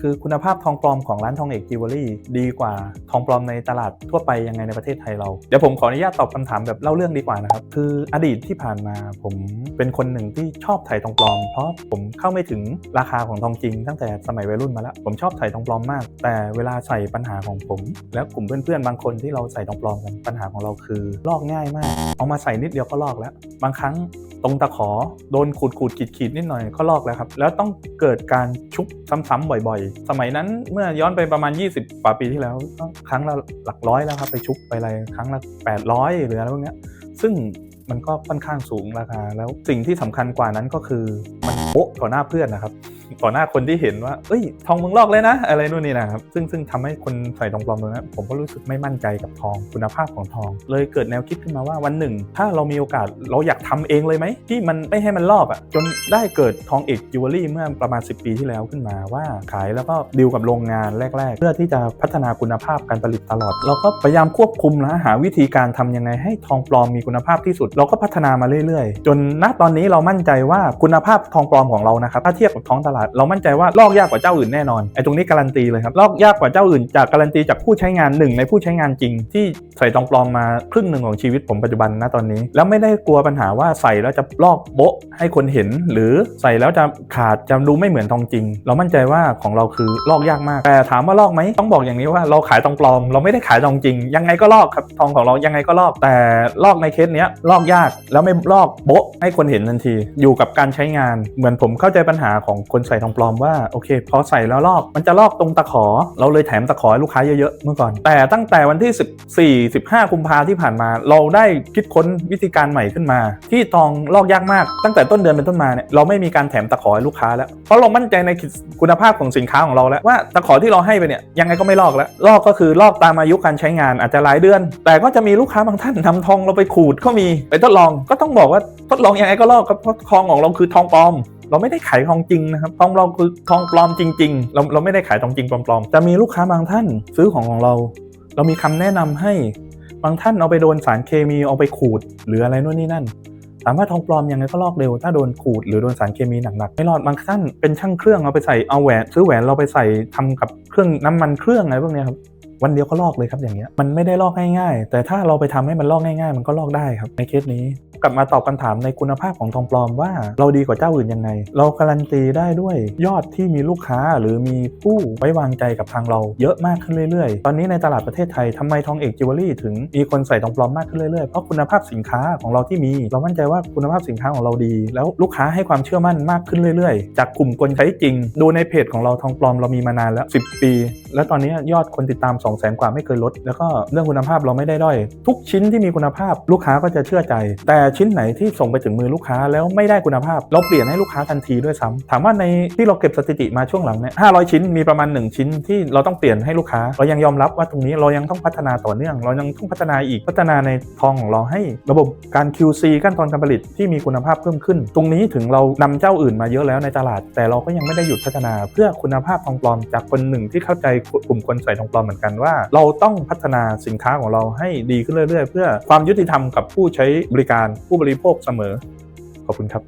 คือคุณภาพทองปลอมของร้านทองเอกจิวเวลรี่ดีกว่าทองปลอมในตลาดทั่วไปยังไงในประเทศไทยเรา เดี๋ยวผมขออนุญาตตอบคำถามแบบเล่าเรื่องดีกว่านะครับ คืออดีตที่ผ่านมาผมเป็นคนหนึ่งที่ชอบถ่ายทองปลอม เพราะผมเข้าไม่ถึงราคาของทองจริง ตั้งแต่สมัยวัยรุ่นมาแล้ว ผมชอบถ่ายทองปลอมมาก แต่เวลาใส่ปัญหาของผม และกลุ่มเพื่อนๆบางคนที่เราใส่ทองปลอมกันปัญหาของเราคือลอกง่ายมาก เอามาใส่นิดเดียวก็ลอกแล้ว บางครั้ง ตรงตะขอโดนขูดขูดขีดขีดนิดหน่อยก็ลอกแล้วครับ แล้วต้องเกิดการชุบซ้ำๆบ่อยๆ สมัยนั้นเมื่อย้อนไปประมาณ 20กว่าปีที่แล้วครั้งละหลักร้อยแล้วครับไปชุบไปอะไรครั้งละ 800หรืออะไรพวกนี้ซึ่งมันก็ค่อนข้างสูงราคา แล้วสิ่งที่สำคัญกว่านั้นก็คือมันโป๊ะต่อหน้าเพื่อนนะครับ ต่อหน้าคนที่เห็นว่า เอ้ย ทองมึงลอกเลยนะ อะไรนู่นนี่นะครับ ซึ่งซึ่งทำให้คนใส่ทองปลอมตรงนั้นผมก็รู้สึกไม่มั่นใจกับทองคุณภาพของทอง เลยเกิดแนวคิดขึ้นมาว่าวันหนึ่ง ถ้าเรามีโอกาสเราอยากทำเองเลยไหมที่มันไม่ให้มันลอกอะ่ะจนได้เกิดทองเอกจิวเวลรี่เมื่อประมาณ 10 ปีที่แล้วขึ้นมาว่าขายแล้วก็ดีลกับโรงงานแรก ๆ เพื่อที่จะพัฒนาคุณภาพการผลิตตลอด เราก็พยายามควบคุมนะหาวิธีการทำยังไงให้ทองปลอมมีคุณภาพที่สุด เราก็พัฒนามาเรื่อย ๆ จนณตอนนี้เรามั่นใจว่าคุณภาพทองปลอมของเรานะครับถ้าเทียบกับท้องตลาดเรามั่นใจว่าลอกยากกว่าเจ้าอื่นแน่นอนไอ้ตรงนี้การันตีเลยครับลอกยากกว่าเจ้าอื่นจากการันตีจากผู้ใช้งานหนึ่งในผู้ใช้งานจริง ที่ใส่ทองปลอมมาครึ่งหนึ่งของชีวิตผมปัจจุบันณตอนนี้ แล้วไม่ได้กลัวปัญหาว่าใส่แล้วจะลอกโบ๊ะให้คนเห็น หรือใส่แล้วจะขาดจะดูไม่เหมือนทองจริง เรามั่นใจว่าของเราคือลอกยากมาก แต่ถามว่าลอกไหมต้องบอกอย่างนี้ว่าเราขายทองปลอม เราไม่ได้ขายทองจริง ยังไงก็ลอกครับทองของเรายังไงก็ลอกแต่ลอกในเคสเนี้ยลอกยากแล้วไม่ลอกโบ๊ะให้คนเห็นทันที อยู่กับการใช้งาน เหมือนผมเข้าใจปัญหาของคนใส่ทองปลอมว่าโอเค พอใส่แล้วลอกมันจะลอกตรงตะขอ เราเลยแถมตะขอให้ลูกค้าเยอะๆเมื่อก่อน แต่ตั้งแต่วันที่ 14 15กุมภาที่ผ่านมา เราได้คิดค้นวิธีการใหม่ขึ้นมา ที่ทองลอกยากมาก ตั้งแต่ต้นเดือนเป็นต้นมาเนี่ยเราไม่มีการแถมตะขอให้ลูกค้าแล้วเพราะเรามั่นใจในคุณภาพของสินค้าของเราแล้วว่าตะขอที่เราให้ไปเนี่ยยังไงก็ไม่ลอกแล้วลอกก็คือลอกตามอายุการใช้งานอาจจะหลายเดือน แต่ก็จะมีลูกค้าบางท่านนำทองเราไปขูดก็มีไปทดลองก็ต้องบอกว่าทดลองยังไงก็ลอกครับเพราะทองของเราคือทองปลอม เราไม่ได้ขายทองจริงนะครับทองเราคือทองปลอมจริง ๆ เราเราไม่ได้ขายทองจริงปลอมๆจะมีลูกค้าบางท่านซื้อของของเรา เรามีคำแนะนำให้บางท่านเอาไปโดนสารเคมีเอาไปขูด หรืออะไรนู่นนี่นั่นถามว่าทองปลอมยังไงก็ลอกเร็ว ถ้าโดนขูดหรือโดนสารเคมีหนักๆไม่รอดบางท่านเป็นช่างเครื่องเอาไปใส่เอาแหวนซื้อแหวนเราไปใส่ทำกับเครื่องน้ำมันเครื่องอะไรพวกนี้ครับวันเดียวก็ลอกเลยครับอย่างเงี้ยมันไม่ได้ลอกง่ายๆ แต่ถ้าเราไปทำให้มันลอกง่าย ๆ มันก็ลอกได้ครับในเคสนี้ กลับมาตอบคำถามในคุณภาพของทองปลอมว่า เราดีกว่าเจ้าอื่นยังไง เราการันตีได้ด้วยยอดที่มีลูกค้าหรือมีผู้ไว้วางใจกับทางเราเยอะมากขึ้นเรื่อยๆ ตอนนี้ในตลาดประเทศไทยทำไมทองเอกจิวเวลรี่ถึงมีคนใส่ทองปลอมมากขึ้นเรื่อยๆ เพราะคุณภาพสินค้าของเราที่มี เรามั่นใจว่าคุณภาพสินค้าของเราดี แล้วลูกค้าให้ความเชื่อมั่นมากขึ้นเรื่อยๆ จากกลุ่มคนใช้จริง ดูในเพจของเราทองปลอมเรามีมานานแล้ว 10 ปี แล้วตอนนี้ยอดคนติดตาม 2 0 0 0 0 0 กว่าไม่เคยลด แล้วก็เรื่องคุณภาพเราไม่ได้ด้อย ทุกชิ้นที่มีคุณภาพลูกค้าก็จะเชื่อใจ แต่ชิ้นไหนที่ส่งไปถึงมือลูกค้าแล้วไม่ได้คุณภาพ เราเปลี่ยนให้ลูกค้าทันทีด้วยซ้ำถามว่าในที่เราเก็บสถิติมาช่วงหลังเนี่ย500ชิ้นมีประมาณ 1 ชิ้นที่เราต้องเปลี่ยนให้ลูกค้า เรายังยอมรับว่าตรงนี้เรายังต้องพัฒนาต่อเนื่อง เรายังต้องพัฒนาอีกพัฒนาในทองของเราให้ ระบบการ QC ขั้นตอนการผลิตที่มีคุณภาพเพิ่มขึ้น ตรงนี้ถึงเรานำเจ้าอื่นมาเยอะแล้วในตลาด แต่เราก็ยังไม่ได้หยุดพัฒนาเพื่อคุณภาพทองปลอมจากคนหนึ่งที่เข้าใจกลุ่มคนใส่ทองปลอมเหมือนกันว่า เราต้องพัฒนาสินค้าของเราให้ดีขึ้นเรื่อย ๆ เพื่อความยุติธรรมกับผู้ใช้บริการผู้บริโภคเสมอ ขอบคุณครับ